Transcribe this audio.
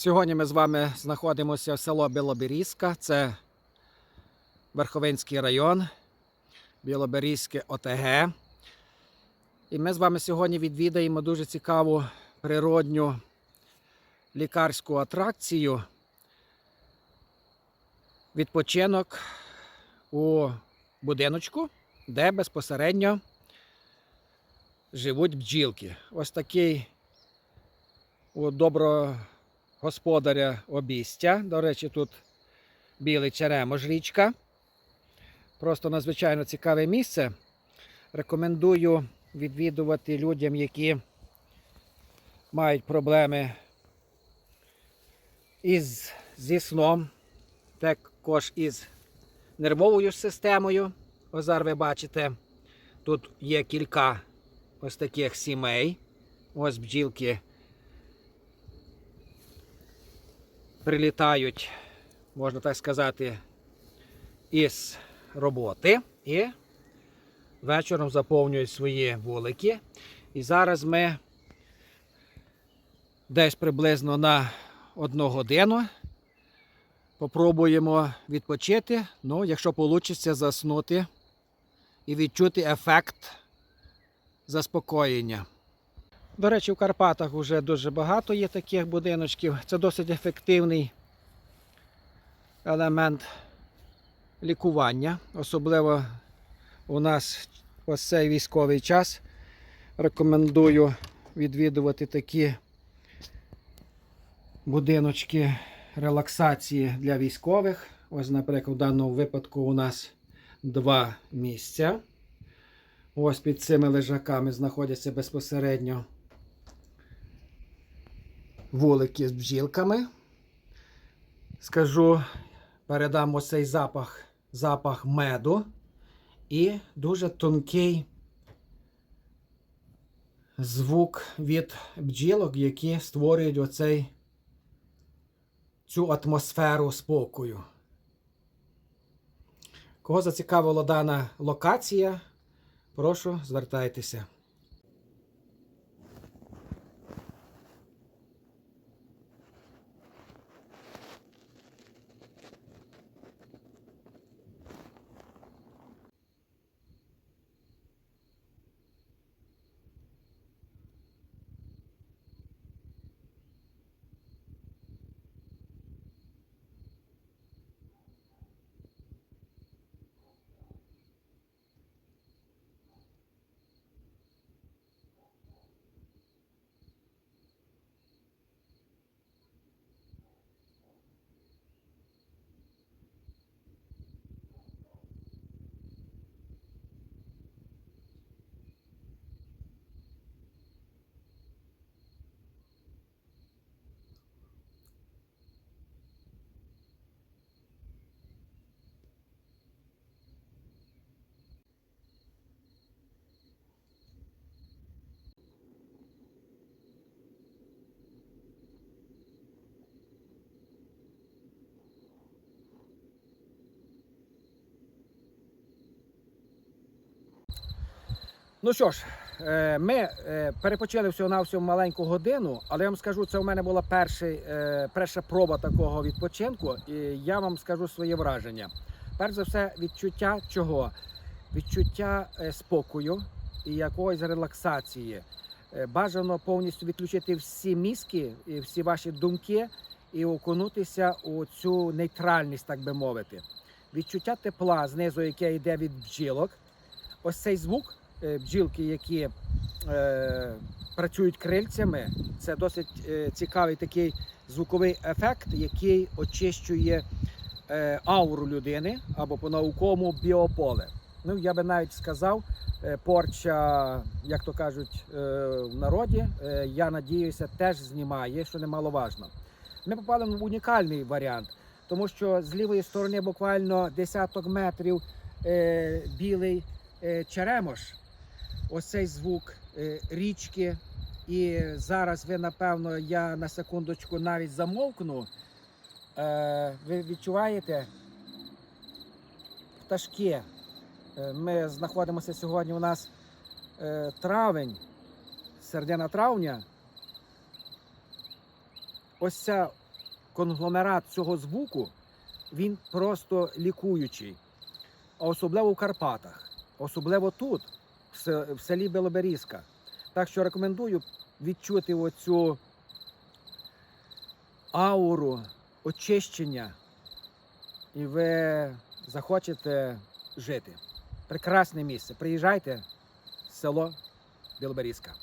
Сьогодні ми з вами знаходимося в село Білоберізька. Це Верховинський район, Білоберізьке ОТГ. І ми з вами сьогодні відвідаємо дуже цікаву природню лікарську атракцію. Відпочинок у будиночку, де безпосередньо живуть бджілки. Ось такий у доброго господаря обістя. До речі, тут білий черемош річка. Просто надзвичайно цікаве місце. Рекомендую відвідувати людям, які мають проблеми із, зі сном, також із нервовою системою. Ось зараз ви бачите, тут є кілька ось таких сімей. Ось бджілки прилітають, можна так сказати, із роботи і вечором заповнюють свої вулики. І зараз ми десь приблизно на одну годину попробуємо відпочити. Ну, якщо вийде, заснути і відчути ефект заспокоєння. До речі, в Карпатах вже дуже багато є таких будиночків. Це досить ефективний елемент лікування. Особливо у нас ось цей військовий час. Рекомендую відвідувати такі будиночки релаксації для військових. Ось, наприклад, в даному випадку у нас два місця. Ось під цими лежаками знаходяться безпосередньо вулики з бджілками. Скажу, передам ось цей запах, запах меду і дуже тонкий звук від бджілок, які створюють оцей, цю атмосферу спокою. Кого зацікавила дана локація, прошу звертайтеся. Ну що ж, е, ми е, перепочили всього на всього маленьку годину, але я вам скажу, це у мене була перший, е, перша проба такого відпочинку, і я вам скажу своє враження. Перш за все, відчуття чого? Відчуття спокою і якоїсь релаксації. Бажано повністю відключити всі мізки і всі ваші думки і окунутися у цю нейтральність, так би мовити. Відчуття тепла знизу, яке йде від бджілок. Ось цей звук бджілки, які е, працюють крильцями, це досить е, цікавий такий звуковий ефект, який очищує е, ауру людини або по-науковому біополе. Ну, я би навіть сказав, е, порча, як то кажуть е, в народі, е, я надіюся, теж знімає, що немаловажно. Ми попали в унікальний варіант, тому що з лівої сторони буквально десяток метрів е, білий е, черемош. Ось цей звук е, річки. І зараз ви, напевно, я на секундочку навіть замовкну. Е, ви відчуваєте пташки. Е, Ми знаходимося сьогодні. У нас травень, середина травня. Ось ця конгломерат цього звуку, він просто лікуючий. А особливо в Карпатах, особливо тут, в селі Белоберізка. Так що рекомендую відчути оцю ауру очищення, і ви захочете жити. Прекрасне місце. Приїжджайте в село Білоберізка.